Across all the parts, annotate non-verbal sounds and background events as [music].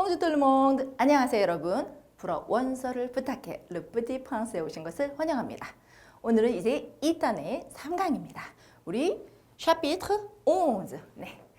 봉주 뚫몽드 안녕하세요 여러분. 불어 원서를 부탁해 르프티 프랑스에 오신 것을 환영합니다. 오늘은 이제 2단의 3강입니다. 우리 샤피트르 11 네.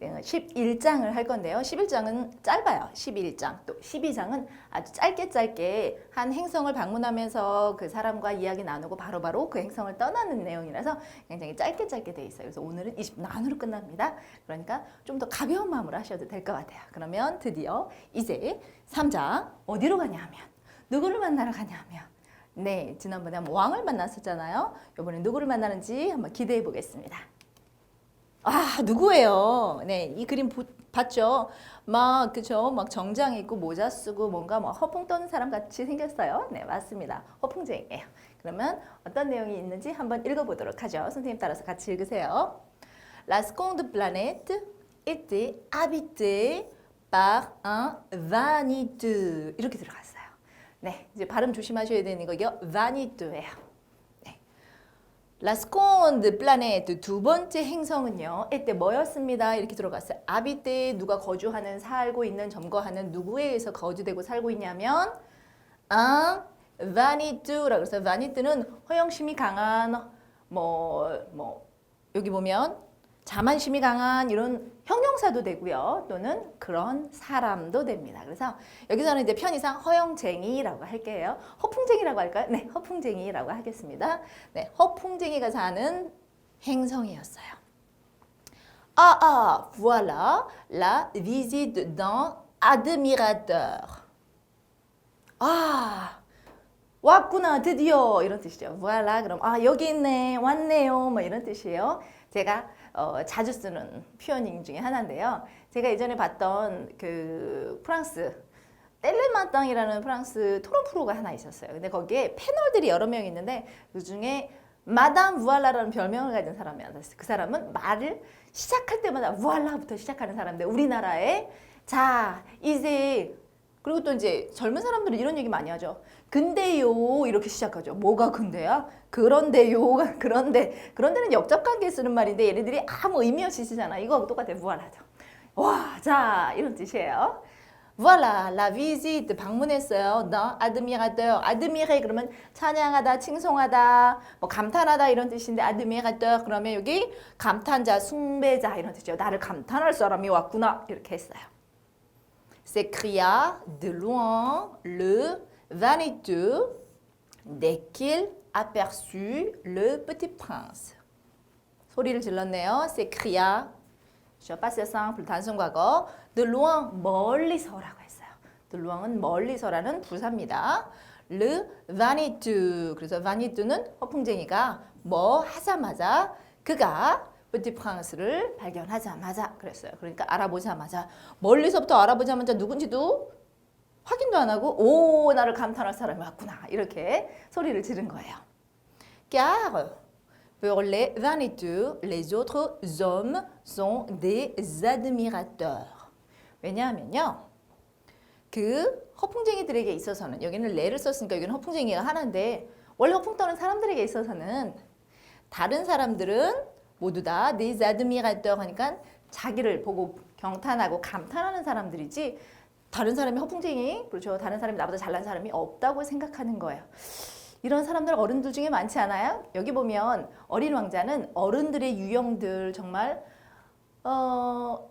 11장을 할 건데요. 11장은 짧아요. 11장. 또 12장은 아주 짧게 짧게 한 행성을 방문하면서 그 사람과 이야기 나누고 바로바로 그 행성을 떠나는 내용이라서 굉장히 짧게 짧게 돼 있어요. 그래서 오늘은 20난으로 끝납니다. 그러니까 좀 더 가벼운 마음으로 하셔도 될 것 같아요. 그러면 드디어 이제 3장 어디로 가냐 하면 누구를 만나러 가냐 하면 네, 지난번에 왕을 만났었잖아요. 이번에 누구를 만나는지 한번 기대해 보겠습니다. 아 누구예요? 네, 이 그림 보, 봤죠? 막 그죠? 막 정장 입고 모자 쓰고 뭔가 뭐 허풍 떠는 사람 같이 생겼어요. 네, 맞습니다. 허풍쟁이에요. 그러면 어떤 내용이 있는지 한번 읽어보도록 하죠. 선생님 따라서 같이 읽으세요. La seconde planète était habitée par un vaniteux 이렇게 들어갔어요. 네, 이제 발음 조심하셔야 되는 거요. vaniteu예요. Seconde planète 두 번째 행성은요. 이때 뭐였습니다. 이렇게 들어갔어요. 아비 때 누가 거주하는 살고 있는 점거하는 누구에 의해서 거주되고 살고 있냐면 아 vanitu라고 해서 vanitu는 허영심이 강한 뭐뭐 여기 보면 자만심이 강한 이런 형용사도 되고요. 또는 그런 사람도 됩니다. 그래서 여기서는 이제 편의상 허영쟁이라고 할게요. 허풍쟁이라고 할까요? 네, 허풍쟁이라고 하겠습니다. 네, 허풍쟁이가 사는 행성이었어요. Ah, ah, voilà la visite d'un admirateur. 아, 왔구나, 드디어. 이런 뜻이죠. voilà, 그럼, 아, 여기 있네, 왔네요. 뭐 이런 뜻이에요. 제가 어, 자주 쓰는 표현 중에 하나인데요. 제가 예전에 봤던 그 프랑스 텔레마땅이라는 프랑스 토론 프로가 하나 있었어요. 근데 거기에 패널들이 여러 명 있는데 그 중에 마담 부알라라는 별명을 가진 사람이 있었어요. 그 사람은 말을 시작할 때마다 부알라부터 시작하는 사람인데 우리나라에 자 이제 그리고 또 이제 젊은 사람들은 이런 얘기 많이 하죠. 근데요 이렇게 시작하죠. 뭐가 근데야? 그런데요가 [laughs] 그런데 그런데는 역접 관계에 쓰는 말인데 얘네들이 아무 의미 없이 쓰잖아. 이거 똑같아 무한하죠. 와, 자 이런 뜻이에요. Voilà, la visite 방문했어요. 너 admirateur, admirer 그러면 찬양하다, 칭송하다, 뭐 감탄하다 이런 뜻인데 admirateur 그러면 여기 감탄자, 숭배자 이런 뜻이죠. 나를 감탄할 사람이 왔구나 이렇게 했어요. S'écria de loin le vaniteux dès qu'il aperçut le petit prince. 소리를 질렀네요. s'écria. je passe simple 단순 과거. de loin 멀리서라고 했어요. de loin은 멀리서라는 부사입니다. le vaniteux. 그래서 vaniteu는 허풍쟁이가 뭐 하자마자 그가 prince를 발견하자마자 그랬어요. 그러니까 알아보자마자 멀리서부터 알아보자마자 누군지도 확인도 안 하고 오 나를 감탄할 사람이 왔구나 이렇게 소리를 지른 거예요. Car pour les vaniteux, les autres hommes sont des admirateurs. 왜냐하면요. 그 허풍쟁이들에게 있어서는 여기는 레를 썼으니까 여기는 허풍쟁이가 하나인데 원래 허풍 떠는 사람들에게 있어서는 다른 사람들은 모두 다 des admirateurs 하니까 자기를 보고 경탄하고 감탄하는 사람들이지 다른 사람이 허풍쟁이 그렇죠 다른 사람이 나보다 잘난 사람이 없다고 생각하는 거예요. 이런 사람들 어른들 중에 많지 않아요? 여기 보면 어린 왕자는 어른들의 유형들 정말 어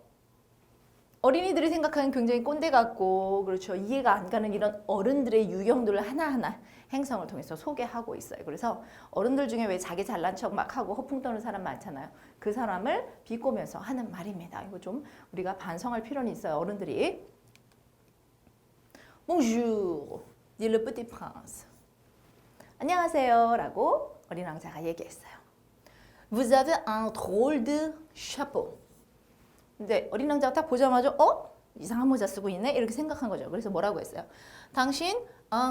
어린이들이 생각하는 굉장히 꼰대 같고 그렇죠 이해가 안 가는 이런 어른들의 유형들을 하나하나 행성을 통해서 소개하고 있어요. 그래서 어른들 중에 왜 자기 잘난 척 막 하고 허풍 떠는 사람 많잖아요. 그 사람을 비꼬면서 하는 말입니다. 이거 좀 우리가 반성할 필요는 있어요. 어른들이 Bonjour, dit le petit prince. 안녕하세요라고 어린 왕자가 얘기했어요. Vous avez un drôle de chapeau. 근데 어린 왕자가 딱 보자마자 어? 이상한 모자 쓰고 있네? 이렇게 생각한 거죠. 그래서 뭐라고 했어요? 당신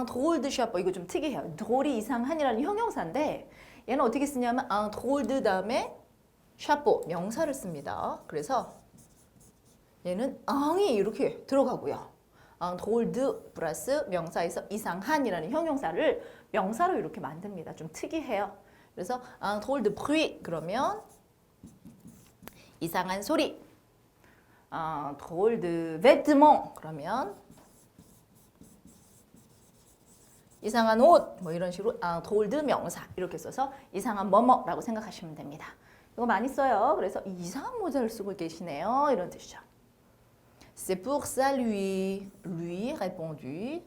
drôle de chapeau 이거 좀 특이해요. drôle이 이상한이라는 형용사인데 얘는 어떻게 쓰냐면 drôle de 다음에 chapeau 명사를 씁니다. 그래서 얘는 앙이 이렇게 들어가고요. 앙 de 플러스 명사에서 이상한이라는 형용사를 명사로 이렇게 만듭니다. 좀 특이해요. 그래서 앙 de bruit 그러면 이상한 소리 어, drôle de vêtement 그러면 이상한 옷 뭐 이런 식으로 아, drôle de 명사 이렇게 써서 이상한 뭐뭐라고 생각하시면 됩니다. 이거 많이 써요. 그래서 이상한 모자를 쓰고 계시네요. 이런 뜻이죠. C'est pour saluer, lui répondu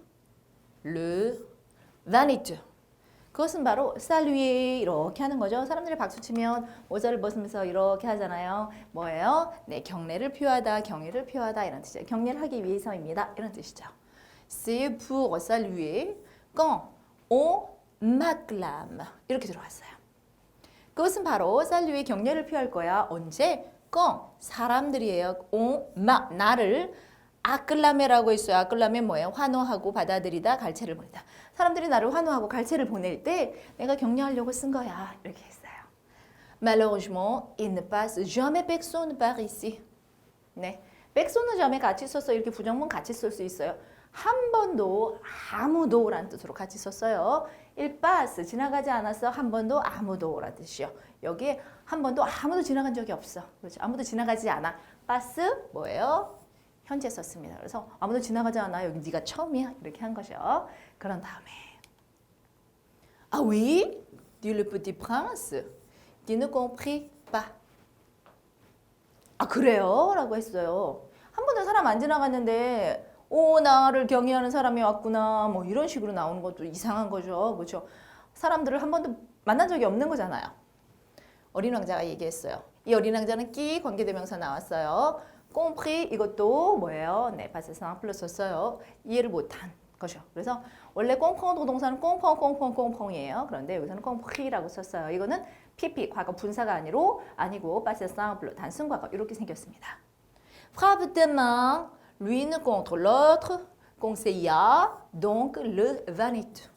le vaniteux. 그것은 바로 saluer 이렇게 하는 거죠. 사람들이 박수 치면 모자를 벗으면서 이렇게 하잖아요. 뭐예요? 네, 경례를 표하다, 경의를 표하다 이런 뜻이죠. 경례를 하기 위해서입니다. 이런 뜻이죠. C'est pour saluer quand on m'acclame 이렇게 들어왔어요. 그것은 바로 사류의 경례를 표할 거야. 언제? 꺼 사람들이에요. 오, 마 나를 아클라메라고 했어요. 아클라메 뭐예요? 환호하고 받아들이다, 갈채를 보내다. 사람들이 나를 환호하고 갈채를 보낼 때 내가 격려하려고 쓴 거야. 이렇게 했어요. Malheureusement, il ne passe jamais personne par ici. 네, 백소는 점에 같이 써서 이렇게 부정문 같이 쓸 수 있어요. 한 번도 아무도 라는 뜻으로 같이 썼어요. 일바스 지나가지 않았어 한 번도 아무도 라는 뜻이요. 여기에 한 번도 아무도 지나간 적이 없어. 그렇죠? 아무도 지나가지 않아. 바스 뭐예요? 현재 썼습니다. 그래서 아무도 지나가지 않아. 여기 네가 처음이야. 이렇게 한 거죠. 그런 다음에 Ah oui, dit le petit prince, qui ne comprit pas. 아 그래요? 라고 했어요. 한 번도 사람 안 지나갔는데 오 나를 경외하는 사람이 왔구나 뭐 이런 식으로 나오는 것도 이상한 거죠. 그렇죠? 사람들을 한 번도 만난 적이 없는 거잖아요. 어린 왕자가 얘기했어요. 이 어린 왕자는 끼 관계대명사 나왔어요. 꽁프리 이것도 뭐예요? 네, 바세상 플러스 썼어요. 이해를 못한 거죠. 그래서 원래 꽁펑 도동사는 꽁펑 꽁펑 꽁펑이에요. 그런데 여기서는 꽁프리라고 썼어요. 이거는 PP 과거 분사가 아니로 아니고 바세상 플러스 단순 과거 이렇게 생겼습니다. De main l'une contre l'autre conseilla donc le vaniteux.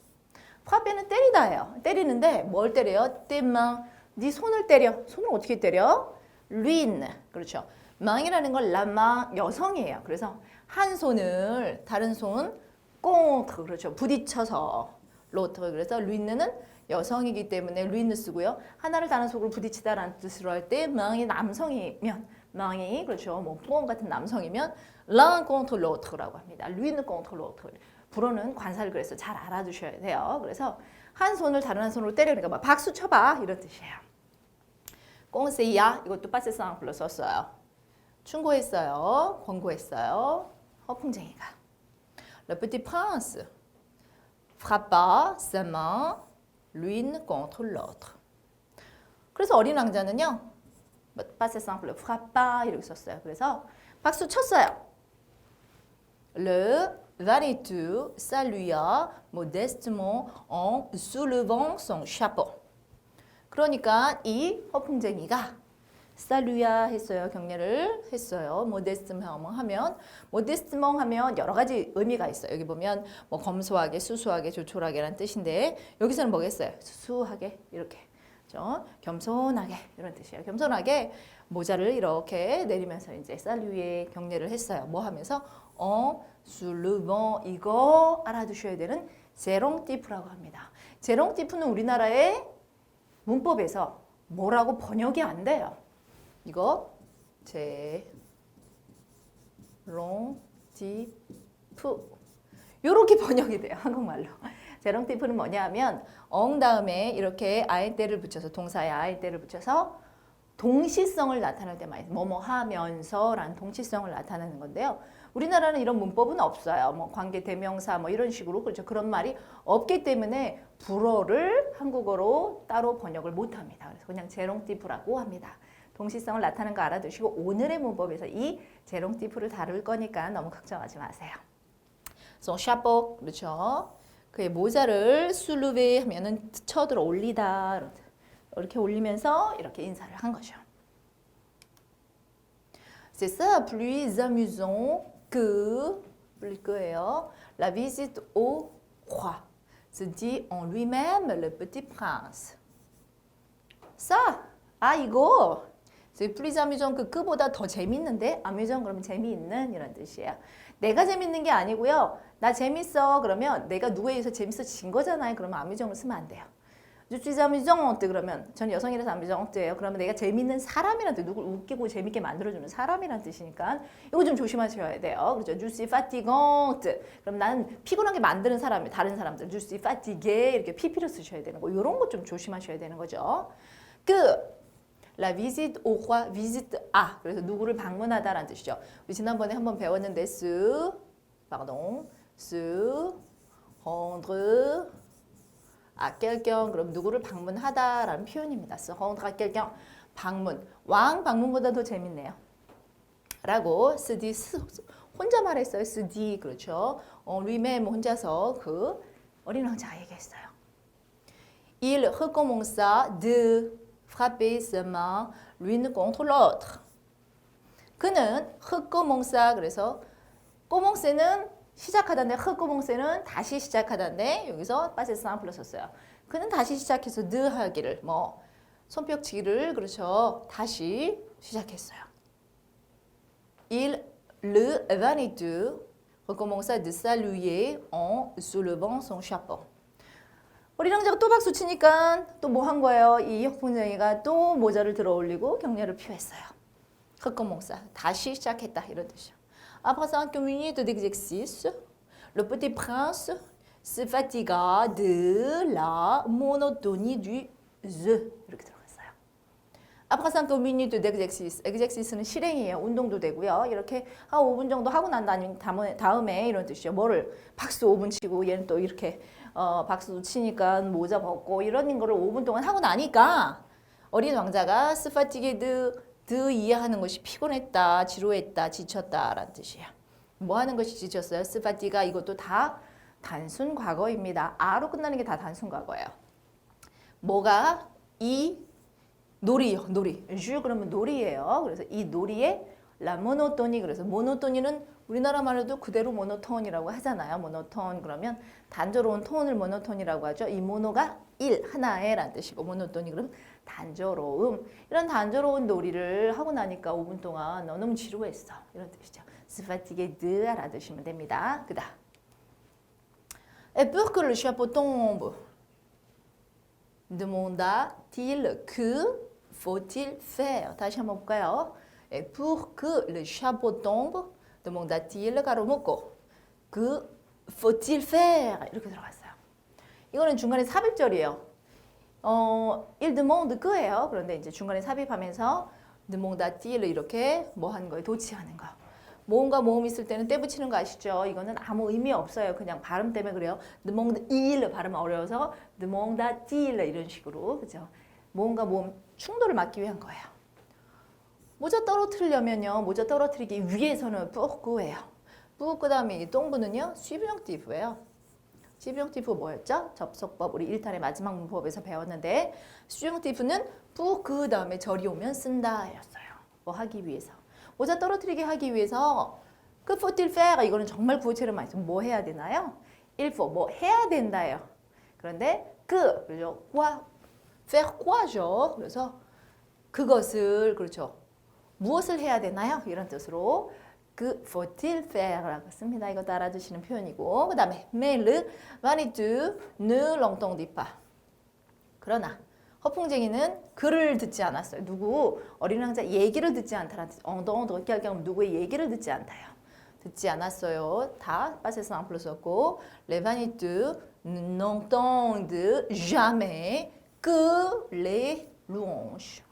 프라페는 때리다예요. 때리는데 뭘 때려요? 때망. 네 손을 때려. 손을 어떻게 때려? l'une. 그렇죠. 망이라는 건 라망 여성이에요. 그래서 한 손을 다른 손 contre 그렇죠. 부딪혀서 l'autre. 그래서 l'une는 여성이기 때문에 l'une 쓰고요. 하나를 다른 속으로 부딪히다라는 뜻으로 할 때 망이 남성이면 망이 그렇죠. 뭐뽕 같은 남성이면 l'un contre l'autr라고 합니다. l'une contre l'autre. 불어는 관사를 그래서 잘 알아두셔야 돼요. 그래서 한 손을 다른 한 손으로 때려 그러니까 막 박수 쳐봐 이런 뜻이에요. 꽁세이야 이것도 빠세상 불러 썼어요. 충고했어요. 권고했어요. 허풍쟁이가. Le petit prince frappa sa main l'une contre l'autre. 그래서 어린 왕자는요. 빠세 상플 frappa 이렇게 썼어요. 그래서 박수 쳤어요. Le vaniteux salua modestement en soulevant son chapeau. 그러니까 이 허풍쟁이가 살루야 했어요. 경례를 했어요. 모데스트멍 하면 모데스트멍 하면 여러 가지 의미가 있어요. 여기 보면 뭐 검소하게, 수수하게, 조촐하게라는 뜻인데 여기서는 뭐겠어요? 수수하게 이렇게. 그죠? 겸손하게 이런 뜻이에요. 겸손하게 모자를 이렇게 내리면서 이제 살루에 경례를 했어요. 뭐 하면서 어, 술르번 이거 알아두셔야 되는 제롱티프라고 합니다. 제롱티프는 우리나라의 문법에서 뭐라고 번역이 안 돼요. 이거 제 롱티프 요렇게 [laughs] 번역이 돼요. 한국말로. 제롱티프는 뭐냐 하면 엉 다음에 이렇게 아이때를 붙여서 동사에 아이때를 붙여서 동시성을 나타낼 때 많이 뭐뭐 하면서 라는 동시성을 나타내는 건데요. 우리나라는 이런 문법은 없어요. 뭐 관계 대명사 뭐 이런 식으로 그렇죠. 그런 말이 없기 때문에 불어를 한국어로 따로 번역을 못 합니다. 그래서 그냥 제롱티프라고 합니다. 동시성을 나타내는 거 알아두시고 오늘의 문법에서 이 제롱티프를 다룰 거니까 너무 걱정하지 마세요. son chapeau 그렇죠. 그의 모자를 술루베 하면은 쳐들어 올리다 이렇게 올리면서 이렇게 인사를 한 거죠. C'est ça plus amusant que qu'예요. La visite au roi. Se dit en lui-même le petit prince. Ça, 아 이거 c'est plus amusant que 그보다 더 재밌는데 amusant 그러면 재미있는 이런 뜻이에요. 내가 재밌는 게 아니고요. 나 재밌어 그러면 내가 누구에 의해서 재밌어진 거잖아요. 그러면 amusant을 쓰면 안 돼요. Je suis amusante 그러면 전 여성이라서 amusante예요. 그러면 내가 재밌는 사람이란 뜻, 누굴 웃기고 재밌게 만들어주는 사람이란 뜻이니까 이거 좀 조심하셔야 돼요. 그렇죠? Je suis fatigante. 그럼 나는 피곤하게 만드는 사람이 다른 사람들. Suis fatiguée 이렇게 PP를 쓰셔야 되는 거. 이런 거 좀 조심하셔야 되는 거죠. 그 La visite au roi, visite à. 그래서 누구를 방문하다라는 뜻이죠. 우리 지난번에 한번 배웠는데 se, pardon, se rendre à quelqu'un 그럼 누구를 방문하다라는 표현입니다. se rendre à quelqu'un 방문. 왕 방문보다 더 재밌네요. 라고 dit 혼자 말했어요. dit 그렇죠. 어, lui-même 혼자서 그 어린 왕자가 얘기했어요. Il recommença de frapper sa main l'une contre l'autre. 그는 recommença 그래서 commence는 시작하다인데 recommence는 다시 시작하다인데 여기서 passé simple 썼어요. 그는 다시 시작해서 de 하기를 뭐 손뼉치기를 그렇죠. 다시 시작했어요. Il le vaniteux recommença de saluer en soulevant son chapeau. 우리 왕자가 또 박수 치니까 또 뭐 한 거예요? 이 혁풍쟁이가 또 모자를 들어 올리고 격려를 표했어요. 흑검목사 다시 시작했다 이런 뜻이요. Après cinq minutes d'exercice, le jeu. 이렇게 들어갔어요. Cinq minutes d'exercice, exercice는 실행이에요. 운동도 되고요. 이렇게 한 5분 정도 하고 난 다음에, 이런 뜻이죠. 뭐를 박수 5분 치고 얘는 또 이렇게 어, 박수 치니까 모자 벗고 이런 거를 5분 동안 하고 나니까 어린 왕자가 스파티게드 드 이해하는 것이 피곤했다, 지루했다, 지쳤다라는 뜻이에요. 뭐 하는 것이 지쳤어요? 스파티가 이것도 다 단순 과거입니다. 아로 끝나는 게 다 단순 과거예요. 뭐가 이 놀이요, 놀이. 주 그러면 놀이예요. 그래서 이 놀이에 라 모노토니 그래서 모노토니는 우리나라 말로도 그대로 모노톤이라고 하잖아요. 모노톤 그러면 단조로운 톤을 모노톤이라고 하죠. 이 모노가 일 하나에란 뜻이고 모노톤이 그럼 단조로움 이런 단조로운 놀이를 하고 나니까 5분 동안 너 너무 지루했어 이런 뜻이죠. 스파티게드 알아두시면 됩니다. 그다음 Et pour que le chapeau? 다시 한번 볼까요? Et pour que demanda-t-il 가로 묶고 que faut-il faire? 이렇게 들어갔어요. 이거는 중간에 삽입절이에요. 어, il demande 그예요. 그런데 이제 중간에 삽입하면서 demanda-t-il 이렇게 뭐 하는 거예요? 도치하는 거. 모음과 모음 있을 때는 때 붙이는 거 아시죠? 이거는 아무 의미 없어요. 그냥 발음 때문에 그래요. demande-il 발음 어려워서 demanda-t-il 이런 식으로 그죠? 모음과 모음 충돌을 막기 위한 거예요. 모자 떨어뜨리려면요. 모자 떨어뜨리기 위해서는 뿌꾸예요. 뿌 그다음에 이 똥부는요. 수비형티브예요. 수비형티브 뭐였죠? 접속법 우리 1탄의 마지막 문법에서 배웠는데 수비형티브는 뿌 그 다음에 절이 오면 쓴다였어요. 뭐 하기 위해서. 모자 떨어뜨리게 하기 위해서 그 faire 이거는 정말 구어체를 많이. 뭐 해야 되나요? faut 뭐 해야 된다예요. 그런데 그 그죠? quoi faire quoi죠. 그래서 그것을 그렇죠. 무엇을 해야 되나요? 이런 뜻으로 그 faut-il faire라고 씁니다. 이것도 알아두시는 표현이고 그 다음에 mais le vaniteux ne l'entendit pas. 그러나 허풍쟁이는 글을 듣지 않았어요. 누구 어린 왕자 얘기를 듣지 않다라는 뜻. 엉덩 어깨 할게 하면 누구의 얘기를 듣지 않다요. 듣지 않았어요. 다 빠세서 안 les vaniteux n'entendent jamais que les louanges.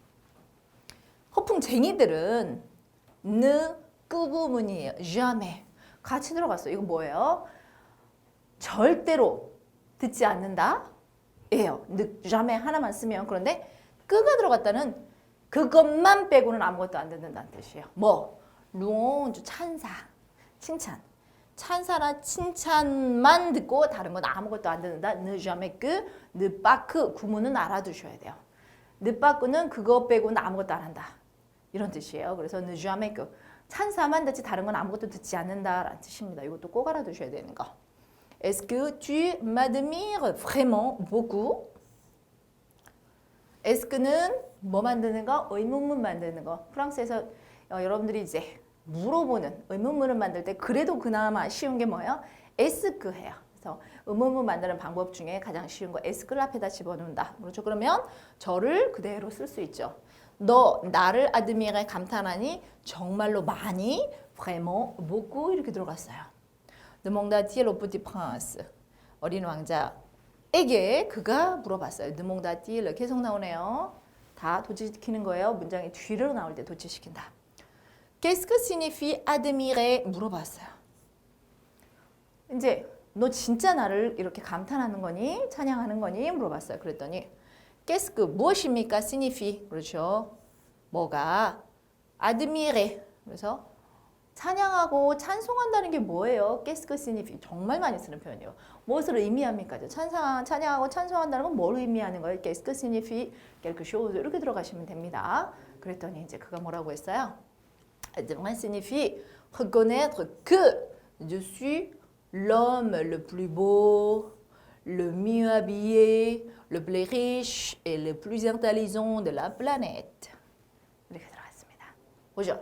허풍쟁이들은 느 끝부분이에요. jamais. 같이 들어갔어요. 이거 뭐예요? 절대로 듣지 않는다. 예요. 느 jamais 하나만 쓰면 그런데 끄가 들어갔다는 그것만 빼고는 아무것도 안 듣는다는 뜻이에요. 뭐? louange 찬사, 칭찬. 찬사나 칭찬만 듣고 다른 건 아무것도 안 듣는다. ne jamais que, ne pas que 구문은 알아두셔야 돼요. pas que는 그거 빼고는 아무것도 안 한다. 이런 뜻이에요. 그래서 ne jamais que 찬사만 듣지 다른 건 아무것도 듣지 않는다라는 뜻입니다. 이것도 꼭 알아두셔야 되는 거. Est-ce que tu m'admires vraiment beaucoup? est-ce que는 뭐 만드는 거? 의문문 만드는 거. 프랑스에서 어, 여러분들이 이제 물어보는 의문문을 만들 때 그래도 그나마 쉬운 게 뭐예요? est-ce que 해요. 그래서 의문문 만드는 방법 중에 가장 쉬운 거 에스크를 앞에다 집어넣는다. 그렇죠? 그러면 저를 그대로 쓸 수 있죠. 너 나를 아드미에 감탄하니 정말로 많이 vraiment beaucoup 이렇게 들어갔어요. demanda-t-il au petit prince 어린 왕자에게 그가 물어봤어요. demanda-t-il 계속 나오네요. 다 도치시키는 거예요. 문장이 뒤로 나올 때 도치시킨다. Qu'est-ce que signifie admirer 물어봤어요. 이제 너 진짜 나를 이렇게 감탄하는 거니? 찬양하는 거니? 물어봤어요. 그랬더니 qu'est-ce que 무엇입니까? signifie 그렇죠. 뭐가 admirer 그래서 찬양하고 찬송한다는 게 뭐예요? qu'est-ce que signifie 정말 많이 쓰는 표현이에요. 무엇을 의미합니까? 찬상 찬양하고 찬송한다는 건 뭘 의미하는 거예요? qu'est-ce que signifie quelque chose 이렇게 들어가시면 됩니다. 그랬더니 이제 그가 뭐라고 했어요? admirer signifie reconnaître que je suis l'homme le plus beau, le mieux habillé, le plus riche et le plus intelligent de la planète. 이렇게 들어갔습니다. 보죠.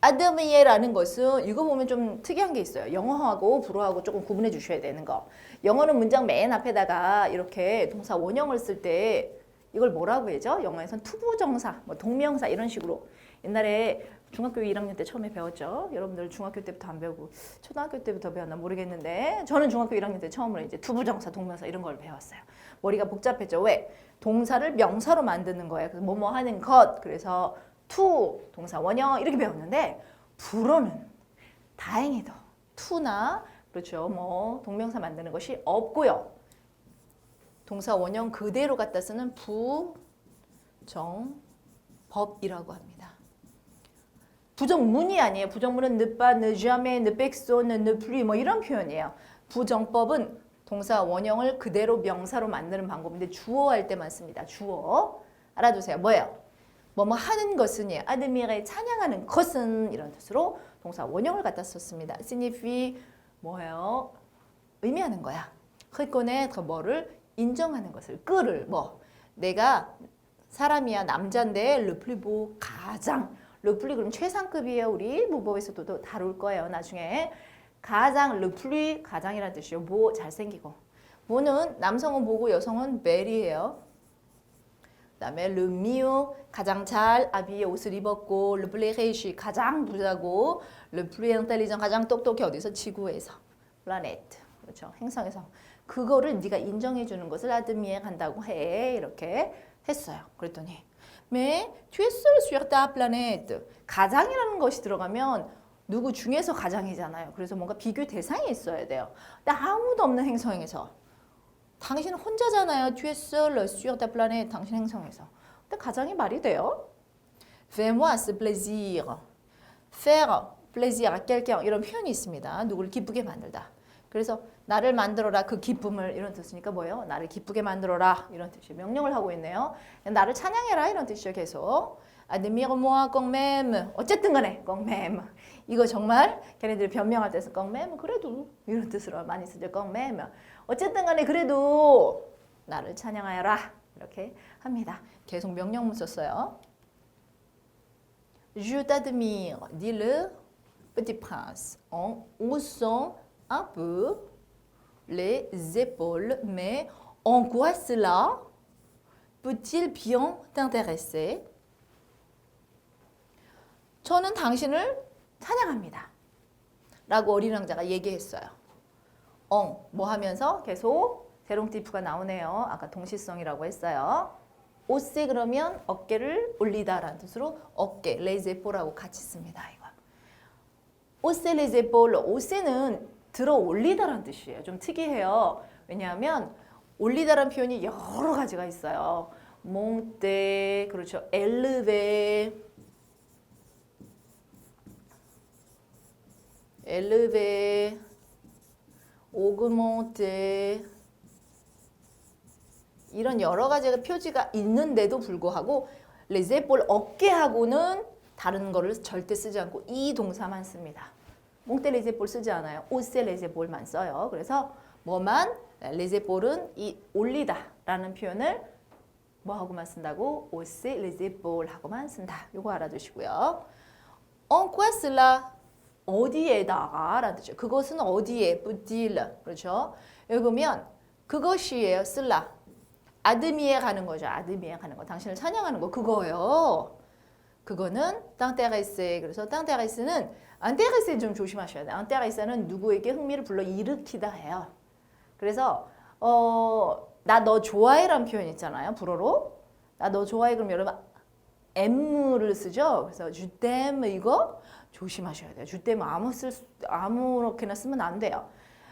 아드미에라는 것은 이거 보면 좀 특이한 게 있어요. 영어하고 불어하고 조금 구분해 주셔야 되는 거. 영어는 문장 맨 앞에다가 이렇게 동사 원형을 쓸 때 이걸 뭐라고 해죠? 영어에선 투부정사, 뭐 동명사 이런 식으로 옛날에 중학교 1학년 때 처음에 배웠죠. 여러분들 중학교 때부터 안 배우고 초등학교 때부터 배웠나 모르겠는데 저는 중학교 1학년 때 처음으로 이제 투부정사, 동명사 이런 걸 배웠어요. 머리가 복잡했죠. 왜? 동사를 명사로 만드는 거예요. 뭐뭐 하는 것. 그래서 to 동사 원형 이렇게 배웠는데 불어는 다행히도 to나 그렇죠. 뭐 동명사 만드는 것이 없고요. 동사 원형 그대로 갖다 쓰는 부정법이라고 합니다. 부정문이 아니에요. 부정문은 ne personne, ne plus 뭐 이런 표현이에요. 부정법은 동사 원형을 그대로 명사로 만드는 방법인데 주어 할 때만 씁니다. 주어 알아두세요. 뭐예요? 뭐뭐 하는 것은이에요. 아드미를 찬양하는 것은 이런 뜻으로 동사 원형을 갖다 썼습니다. signifie 뭐예요? 의미하는 거야. reconnaître 뭐를 인정하는 것을 끄를 뭐 내가 사람이야 남자인데 beau 가장 plus 그럼 최상급이에요. 우리 무법에서도 또 다룰 거예요. 나중에 가장 plus 가장이라는 뜻이요. 뭐 잘생기고. 뭐는 남성은 보고 여성은 벨이에요. 그다음에 mieux 가장 잘 아비의 옷을 입었고 riche 가장 부자고 intelligent 가장 똑똑해 어디서 지구에서. planet. 그렇죠? 행성에서. 그거를 네가 인정해 주는 것을 아드미에 간다고 해. 이렇게 했어요. 그랬더니 mais tu es seul 가장이라는 것이 들어가면 누구 중에서 가장이잖아요. 그래서 뭔가 비교 대상이 있어야 돼요. 근데 아무도 없는 행성에서 당신은 혼자잖아요. tu es seul sur 당신 행성에서. 근데 가장이 말이 돼요? Fais-moi ce plaisir. Faire plaisir à quelqu'un 이런 표현이 있습니다. 누구를 기쁘게 만들다. 그래서 나를 만들어라 그 기쁨을 이런 뜻이니까 뭐예요? 나를 기쁘게 만들어라 이런 뜻이 명령을 하고 있네요. 나를 찬양해라 이런 뜻이죠 계속. admire-moi quand même. 어쨌든 간에 quand même. 이거 정말 걔네들 변명할 때서 quand même 그래도 이런 뜻으로 많이 쓰죠 même. 어쨌든 간에 그래도 나를 찬양하여라 이렇게 합니다. 계속 명령문 썼어요. Je t'admire, dit le petit prince en haussant un peu les épaules. Mais en quoi cela peut-il bien t'intéresser? 저는 당신을 찬양합니다. 라고 어린 왕자가 얘기했어요. 엉, 뭐 하면서 계속 대롱티프가 나오네요. 아까 동시성이라고 했어요. 오세 그러면 어깨를 올리다라는 뜻으로 어깨, 레제포라고 같이 씁니다. 이거. 오세 레제폴, 오세는 들어 올리다라는 뜻이에요. 좀 특이해요. 왜냐하면 올리다라는 표현이 여러 가지가 있어요. 몽떼, 그렇죠. 엘르베, 엘르베, 오그몬테 이런 여러 가지의 표지가 있는데도 불구하고 레제볼 어깨하고는 다른 거를 절대 쓰지 않고 이 동사만 씁니다. 몽테 레제볼 쓰지 않아요. 오세 레제볼만 써요. 그래서 뭐만 레제볼은 이 올리다라는 표현을 뭐 하고만 쓴다고 오세 레제볼 하고만 쓴다. 요거 알아두시고요. En quoi cela 어디에다가 라는 뜻이죠. 그것은 어디에 뿌딜 그렇죠. 보면 그것이에요. 쓸라 아드미에 가는 거죠. 아드미에 가는 거. 당신을 찬양하는 거 그거예요. 그거는 땅테가이스 그래서 땅테가이스는 안테가이스 좀 조심하셔야 돼요. 안테가이스는 누구에게 흥미를 불러 일으키다 해요. 그래서 어, 나 너 좋아해라는 표현 있잖아요. 불어로. 나 너 좋아해 그럼 여러분 M를 쓰죠. 그래서 주댐 이거 조심하셔야 돼요. 주댐 아무 쓸 수- 아무렇게나 쓰면 안 돼요.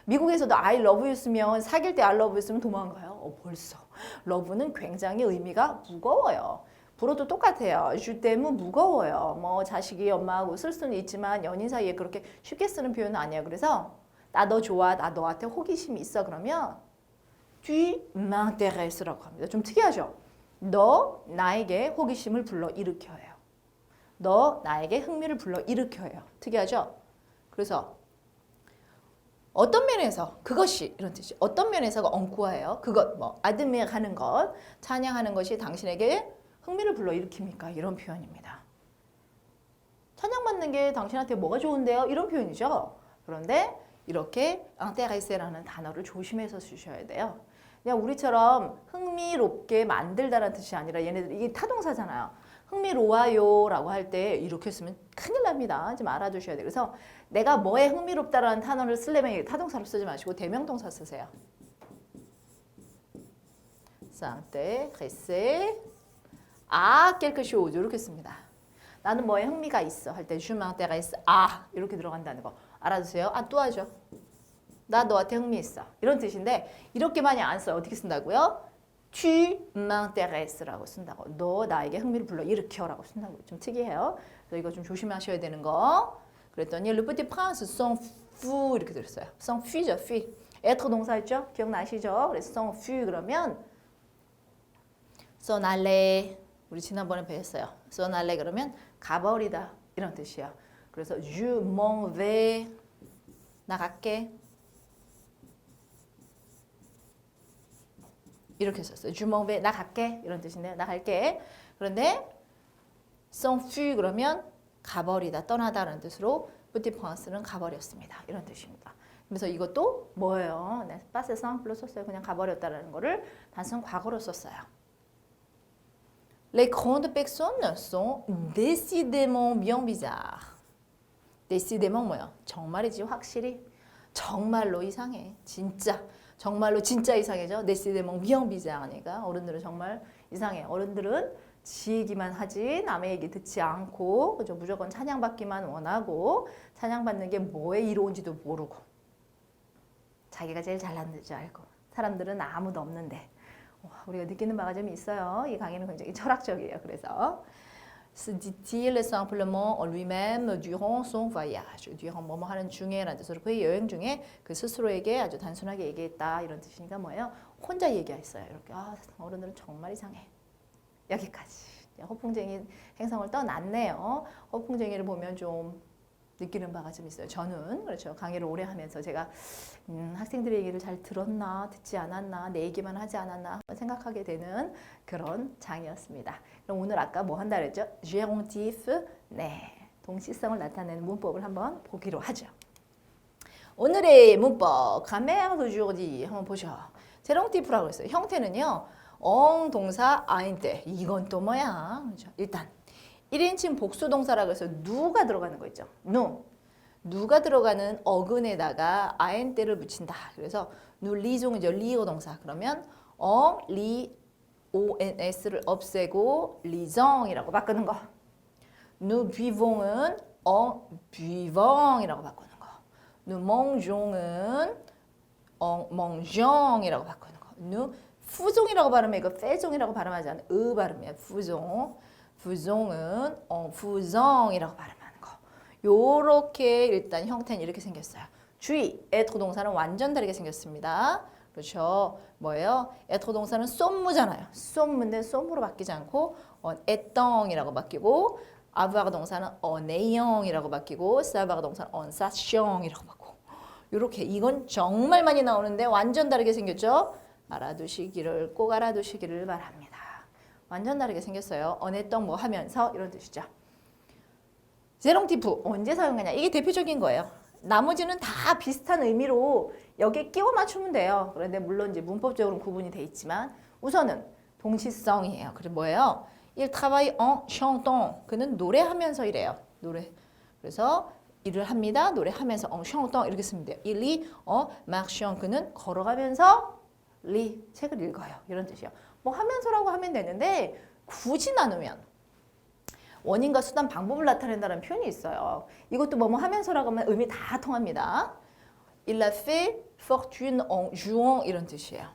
미국에서도 I love you 쓰면 사귈 때 I love you 쓰면 도망가요. 어, 벌써. 러브는 굉장히 의미가 무거워요. 불어도 똑같아요. 주댐은 무거워요. 뭐 자식이 엄마하고 쓸 수는 있지만 연인 사이에 그렇게 쉽게 쓰는 표현은 아니에요. 그래서 나 너 좋아, 나 너한테 호기심이 있어 그러면 tu m'intéresse라고 합니다. 좀 특이하죠? 너 나에게 호기심을 불러 일으켜요. 너 나에게 흥미를 불러 일으켜요. 특이하죠? 그래서 어떤 면에서 그것이 이런 뜻이 어떤 면에서가 엉쿠아예요. 그것 뭐 아드미에 하는 것 찬양하는 것이 당신에게 흥미를 불러 일으킵니까? 이런 표현입니다. 찬양받는 게 당신한테 뭐가 좋은데요? 이런 표현이죠. 그런데 이렇게 앙테라이세라는 단어를 조심해서 쓰셔야 돼요. 그냥 우리처럼 흥미롭게 만들다라는 뜻이 아니라 얘네들 이게 타동사잖아요. 흥미로워요라고 할 때 이렇게 쓰면 큰일 납니다. 좀 알아두셔야 돼요. 그래서 내가 뭐에 흥미롭다라는 단어를 쓰려면 타동사로 쓰지 마시고 대명동사 쓰세요. s'intéresser à quelque chose 이렇게 씁니다. 나는 뭐에 흥미가 있어 할때 je m'intéresse à 이렇게 들어간다는 거 알아두세요. 아 또 하죠. 나 너한테 흥미 있어 이런 뜻인데 이렇게 많이 안 써요. 어떻게 쓴다고요? tu m'intéresse라고 쓴다고. 너 나에게 흥미를 불러 일으켜라고 쓴다고. 좀 특이해요. 그래서 이거 좀 조심하셔야 되는 거. 그랬더니 le petit prince s'en fout 이렇게 들었어요. s'en fuit죠, fuit. être 동사였죠? 기억나시죠? 그래서 s'en fuit 그러면 s'en aller 우리 지난번에 배웠어요. s'en aller 그러면 가버리다 이런 뜻이야. 그래서 je m'en vais 나 갈게. 이렇게 썼어요. vais 나 갈게 이런 뜻인데 나 갈게. 그런데 fuit 그러면 가버리다 떠나다라는 뜻으로 prince는 가버렸습니다. 이런 뜻입니다. 그래서 이것도 뭐예요? 네, passé simple로 썼어요. 그냥 가버렸다라는 거를 단순 과거로 썼어요. Les grandes personnes sont décidément bien bizarres. décidément 뭐야? 정말이지 확실히 정말로 이상해. 진짜 정말로 진짜 이상해져. décidément bien bizarre니까 어른들은 정말 이상해. 어른들은 지 얘기만 하지 남의 얘기 듣지 않고 그죠? 무조건 찬양받기만 원하고 찬양받는 게 뭐에 이로운지도 모르고 자기가 제일 잘난 줄 알고 사람들은 아무도 없는데 와, 우리가 느끼는 바가 좀 있어요. 이 강의는 굉장히 철학적이에요. 그래서 se dit-il simplement en lui-même durant son voyage. durant 뭐뭐 하는 중에라는 뜻으로 그 여행 중에 그 스스로에게 아주 단순하게 얘기했다 이런 뜻이니까 뭐예요? 혼자 얘기했어요. 이렇게 아 어른들은 정말 이상해. 여기까지. 허풍쟁이 행성을 떠났네요. 허풍쟁이를 보면 좀 느끼는 바가 좀 있어요. 저는 그렇죠. 강의를 오래 하면서 제가 음, 학생들의 얘기를 잘 들었나 듣지 않았나 내 얘기만 하지 않았나 생각하게 되는 그런 장이었습니다. 그럼 오늘 아까 뭐 한다 그랬죠? gérondif 네 동시성을 나타내는 문법을 한번 보기로 하죠. 오늘의 문법 grammaire d'aujourd'hui 한번 보죠. 제롱티프라고 했어요. 형태는요. 엉 동사 아인 때 이건 또 뭐야? 그렇죠? 일단 1인칭 복수 동사라고 해서 누가 들어가는 거 있죠. 누. 누가 들어가는 어근에다가 아인때를 붙인다. 그래서 누 리종이죠. 리어 동사. 그러면 어, 리, ONS를 없애고 리정이라고 바꾸는 거. 누 비봉은 어, 비봉이라고 바꾸는 거. 누 멍종은 어, 멍정이라고 바꾸는 거. 누 fu종이라고 발음해. 이거 페종이라고 발음하지 않아요. 으 발음이에요. fu종. Fu종은 어, fu정이라고 발음하는 거. 요렇게 일단 형태는 이렇게 생겼어요. 주의, être 동사는 완전 다르게 생겼습니다. 그렇죠. 뭐예요? être 동사는 쏨무잖아요. 쏨무인데 쏨무로 바뀌지 않고 어, 애떵이라고 바뀌고 avoir 동사는 어네영이라고 바뀌고 savoir 동사는 언사숑이라고 바뀌고 요렇게 이건 정말 많이 나오는데 완전 다르게 생겼죠? 알아두시기를 꼭 알아두시기를 바랍니다. 완전 다르게 생겼어요. 어냈던 뭐 하면서 이런 뜻이죠. 제롱티프 언제 사용하냐? 이게 대표적인 거예요. 나머지는 다 비슷한 의미로 여기에 끼워 맞추면 돼요. 그런데 물론 이제 문법적으로 구분이 돼 있지만 우선은 동시성이에요. 그래 뭐예요? Il travaille en chantant. 그는 노래하면서 일해요. 노래. 그래서 일을 합니다. 노래하면서 en chantant 이렇게 쓰면 돼요. Lit en marchant. 그는 걸어가면서 리 책을 읽어요. 이런 뜻이에요. 뭐 하면서라고 하면 되는데 굳이 나누면 원인과 수단 방법을 나타낸다는 표현이 있어요. 이것도 뭐뭐 하면서라고 하면 의미 다 통합니다. Il a fait fortune en jouant 이런 뜻이에요.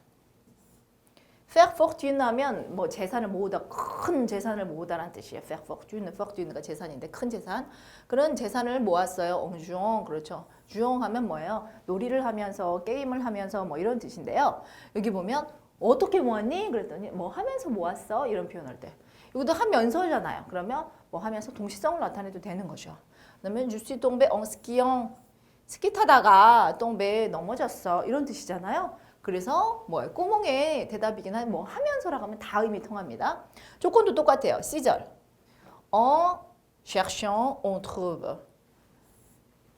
faire fortune 하면 뭐 재산을 모으다 큰 재산을 모으다라는 뜻이에요. faire fortune, fortune가 재산인데 큰 재산 그런 재산을 모았어요. en jouant 그렇죠. jouant 하면 뭐예요? 놀이를 하면서 게임을 하면서 뭐 이런 뜻인데요. 여기 보면 어떻게 모았니? 그랬더니 뭐 하면서 모았어 이런 표현할 때 이것도 하면서잖아요. 그러면 뭐 하면서 동시성을 나타내도 되는 거죠. suis tombé en skiant 스키 타다가 똥배에 넘어졌어 이런 뜻이잖아요. 그래서 뭐예요? 꼬몽의 대답이긴 한뭐 하면서라고 하면 다 의미 통합니다. 조건도 똑같아요. 시절. En cherchant on trouve.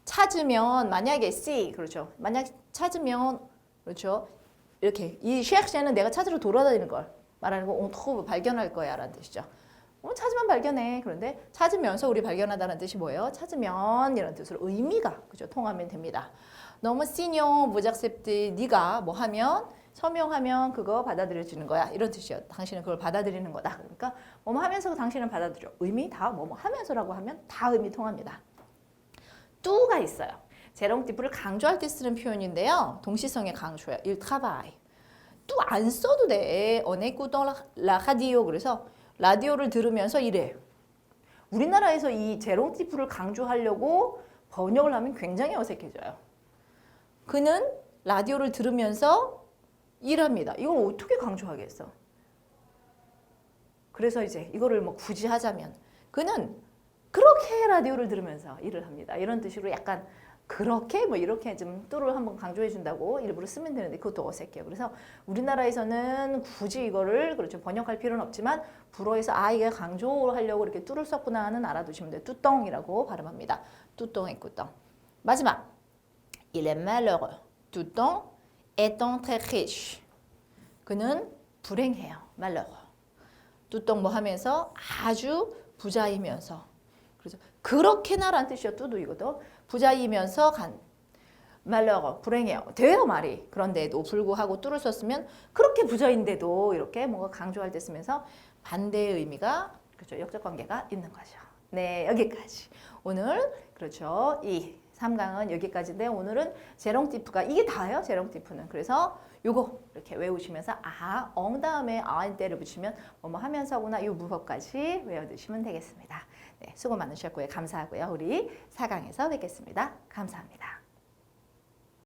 찾으면 만약에 see 그렇죠. 만약 찾으면 그렇죠. 이렇게 이 chercher는 내가 찾으러 돌아다니는 걸 말하는 거 trouve 발견할 거야 라는 뜻이죠. 어, 찾으면 발견해. 그런데 찾으면서 우리 발견하다는 뜻이 뭐예요? 찾으면 이런 뜻으로 의미가 그죠 통하면 됩니다. 너무 시니어 무작셉트 네가 뭐 하면 서명하면 그거 받아들여지는 거야 이런 뜻이에요. 당신은 그걸 받아들이는 거다. 그러니까 뭐뭐 하면서 당신은 받아들여. 의미 다 뭐뭐 하면서라고 하면 다 의미 통합니다. 뚜가 있어요. 제롱티프를 강조할 때 쓰는 표현인데요. 동시성의 il travaille. 뚜안 써도 돼. la radio. 그래서 라디오를 들으면서 일해. 우리나라에서 이 제롱티프를 강조하려고 번역을 하면 굉장히 어색해져요. 그는 라디오를 들으면서 일합니다. 이걸 어떻게 강조하겠어? 그래서 이제 이거를 뭐 굳이 하자면 그는 그렇게 라디오를 들으면서 일을 합니다. 이런 뜻으로 약간 그렇게 뭐 이렇게 좀 뚜를 한번 강조해 준다고 일부러 쓰면 되는데 그것도 어색해요. 그래서 우리나라에서는 굳이 이거를 그렇죠 번역할 필요는 없지만 불어에서 아 이게 강조하려고 이렇게 뚜를 썼구나 하는 알아두시면 돼요. 뚜똥이라고 발음합니다. 뚜똥의 꾸똥. 마지막 Il est malheureux. 뚜똥 étant très riche. 그는 불행해요. malheureux. 뚜똥 뭐 하면서 아주 부자이면서 그래서 그렇게나라는 뜻이요. 뚜도 이것도 부자이면서 간 말러가 불행해요. 돼요 말이. 그런데도 불구하고 뚜를 썼으면 그렇게 부자인데도 이렇게 뭔가 강조할 때 쓰면서 반대의 의미가 그렇죠. 역적 관계가 있는 거죠. 네, 여기까지. 오늘 그렇죠. 이 3강은 여기까지인데 오늘은 제롱티프가 이게 다예요. 제롱티프는. 그래서 요거 이렇게 외우시면서 아, 엉 다음에 아인 때를 붙이면 뭐뭐 하면서구나 이 문법까지 외워두시면 되겠습니다. 네, 수고 많으셨고요. 감사하고요. 우리 4강에서 뵙겠습니다. 감사합니다.